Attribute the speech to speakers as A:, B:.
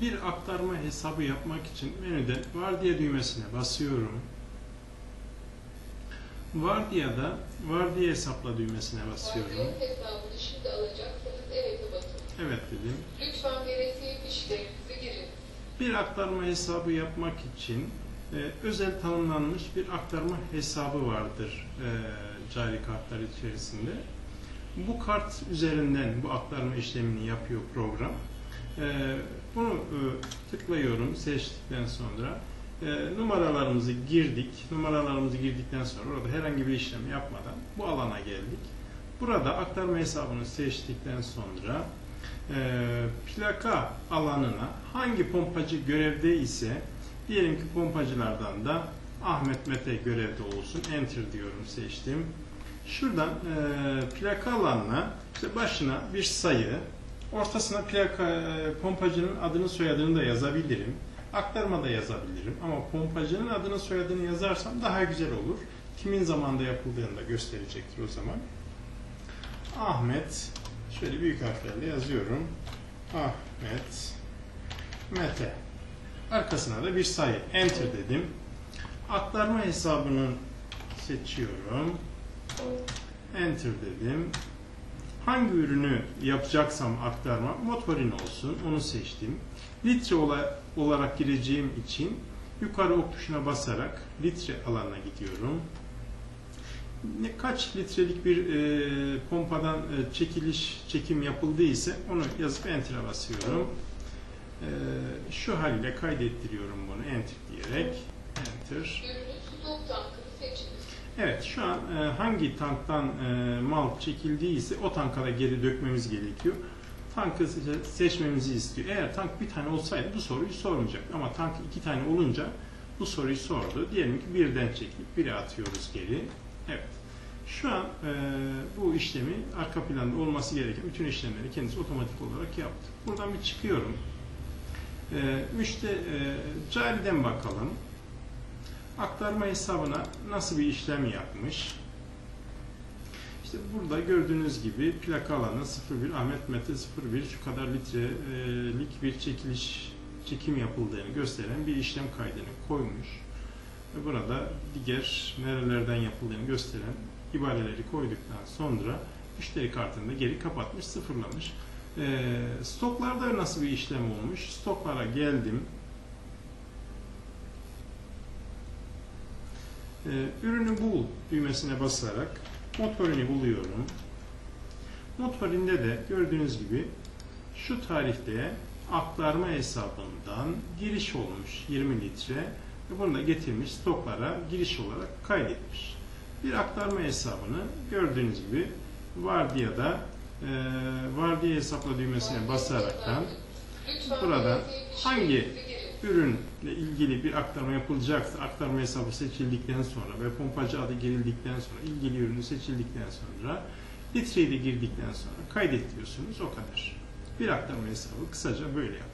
A: Bir aktarma hesabı yapmak için menüde vardiya düğmesine basıyorum. Vardiyada vardiya hesapla düğmesine basıyorum.
B: Hesabını şimdi alacaksanız evet'e basın.
A: Evet dedim.
B: Lütfen veresiye fişlerinizi girin.
A: Bir aktarma hesabı yapmak için e, özel tanımlanmış bir aktarma hesabı vardır e, cari kartlar içerisinde. Bu kart üzerinden bu aktarma işlemini yapıyor program. E, bunu e, tıklıyorum seçtikten sonra e, numaralarımızı girdik. Numaralarımızı girdikten sonra orada herhangi bir işlem yapmadan bu alana geldik. Burada aktarma hesabını seçtikten sonra e, plaka alanına hangi pompacı görevde ise diyelim ki pompacılardan da Ahmet Mete görevde olsun. Enter diyorum seçtim. Şuradan e, plaka alanına işte başına bir sayı, ortasına plaka e, pompacının adını soyadını da yazabilirim. Aktarma da yazabilirim ama pompacının adını soyadını yazarsam daha güzel olur. Kimin zamanda yapıldığını da gösterecektir o zaman. Ahmet şöyle büyük harflerle yazıyorum. Ahmet Mete. Arkasına da bir sayı. Enter dedim. Aktarma hesabını seçiyorum. Enter dedim. Hangi ürünü yapacaksam aktarma motorin olsun. Onu seçtim. Litre ola- olarak gireceğim için yukarı ok tuşuna basarak litre alanına gidiyorum. Kaç litrelik bir e, pompadan e, çekiliş çekim yapıldıysa onu yazıp enter'a basıyorum. E, şu haliyle kaydettiriyorum bunu enter diyerek enter.
B: Ürünün stok tankını seçiniz.
A: Evet şu an e, hangi tanktan e, mal çekildiyse o tanka da geri dökmemiz gerekiyor. Tankı seçmemizi istiyor. Eğer tank bir tane olsaydı bu soruyu sormayacak. Ama tank iki tane olunca bu soruyu sordu. Diyelim ki birden çektik, biri atıyoruz geri. Evet. Şu an e, bu işlemi arka planda olması gereken bütün işlemleri kendisi otomatik olarak yaptı. Buradan bir çıkıyorum. E, müşteri e, cariden bakalım. Aktarma hesabına nasıl bir işlem yapmış? İşte burada gördüğünüz gibi plaka alanı 01 Ahmet Mete 01 şu kadar litrelik bir çekiliş çekim yapıldığını gösteren bir işlem kaydını koymuş. Ve burada diğer nerelerden yapıldığını gösteren ibareleri koyduktan sonra müşteri kartını da geri kapatmış, sıfırlamış. Ee, stoklarda nasıl bir işlem olmuş? Stoklara geldim. Ee, ürünü bul düğmesine basarak motorini buluyorum. Motorinde de gördüğünüz gibi şu tarihte aktarma hesabından giriş olmuş 20 litre ve bunu da getirmiş stoklara giriş olarak kaydetmiş. Bir aktarma hesabını gördüğünüz gibi vardiyada e, vardiya hesapla düğmesine basaraktan Burada hangi. Ürünle ilgili bir aktarma yapılacaksa aktarma hesabı seçildikten sonra ve pompacı adı girildikten sonra ilgili ürünü seçildikten sonra litreyi de girdikten sonra kaydet diyorsunuz o kadar. Bir aktarma hesabı kısaca böyle yapılır.